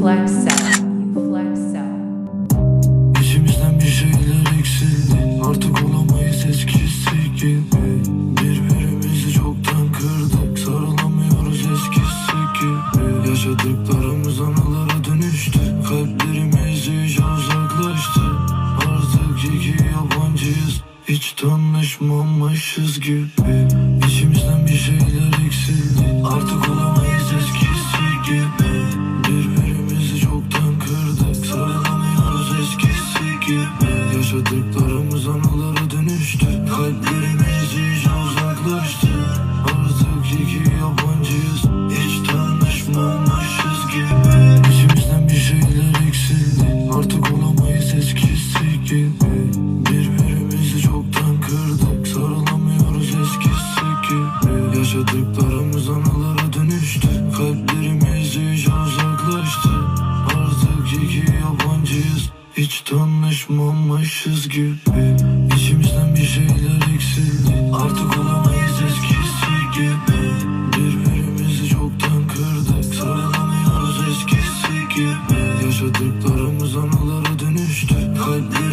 flex so. İçimizden bir şeyler eksildi. Artık olamayız eskisi gibi. Birbirimizi çoktan kırdık. Sarılamıyoruz eskisi gibi. Yaşadıklarımız anılara dönüştü. Kalplerimiz iyice uzaklaştı. Artık iki yabancıyız. Hiç tanışmamışız gibi. İçimizden bir şeyler eksildi Yaşadıklarımız anılara dönüştü. Kalplerimiz iyice uzaklaştı. Artık iki yabancıyız. Hiç tanışmamışız gibi. İçimizden bir şeyler eksildi. Artık olamayız eskisi gibi. Birbirimizi çoktan kırdık. Sarılamıyoruz eskisi gibi. Yaşadıklarımız anılara dönüştü. Kalplerimiz Hiç tanışmamışız gibi. İçimizden bir şeyler eksildi. Artık olamayız eskisi gibi. Birbirimizi çoktan kırdık. Sarılamıyoruz eskisi gibi. Yaşadıklarımız anılara dönüştü. Kalplerimiz